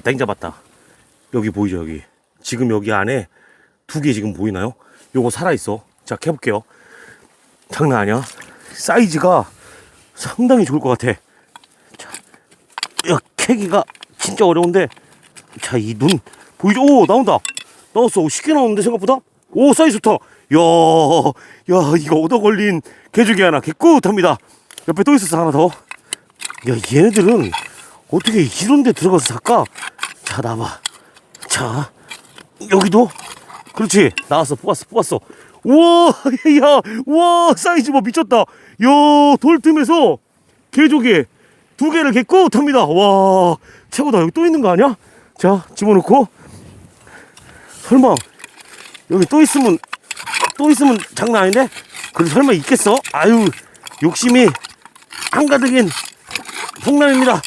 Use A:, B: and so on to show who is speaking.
A: 땡 잡았다. 여기 보이죠, 여기. 지금 여기 안에 두 개 지금 보이나요? 요거 살아있어. 자, 캐볼게요. 장난 아니야. 사이즈가 상당히 좋을 것 같아. 자, 야, 캐기가 진짜 어려운데. 자, 이 눈 보이죠? 오, 나온다. 나왔어. 오, 쉽게 나오는데, 생각보다? 오, 사이즈 좋다. 야, 야, 이거 얻어 걸린 개조개 하나 개꿀합니다. 옆에 또 있었어, 하나 더. 야, 얘네들은 어떻게 이런 데 들어가서 살까? 자, 나봐. 자, 여기도. 그렇지. 나왔어. 뽑았어. 뽑았어. 우와, 야, 우와, 사이즈 뭐 미쳤다. 야, 돌 틈에서 개조개 두 개를 개꿀합니다. 와, 최고다. 여기 또 있는 거 아니야? 자, 집어넣고. 설마, 여기 또 있으면, 또 있으면 장난 아닌데? 그래, 설마 있겠어? 아유, 욕심이 한가득인 폭남입니다.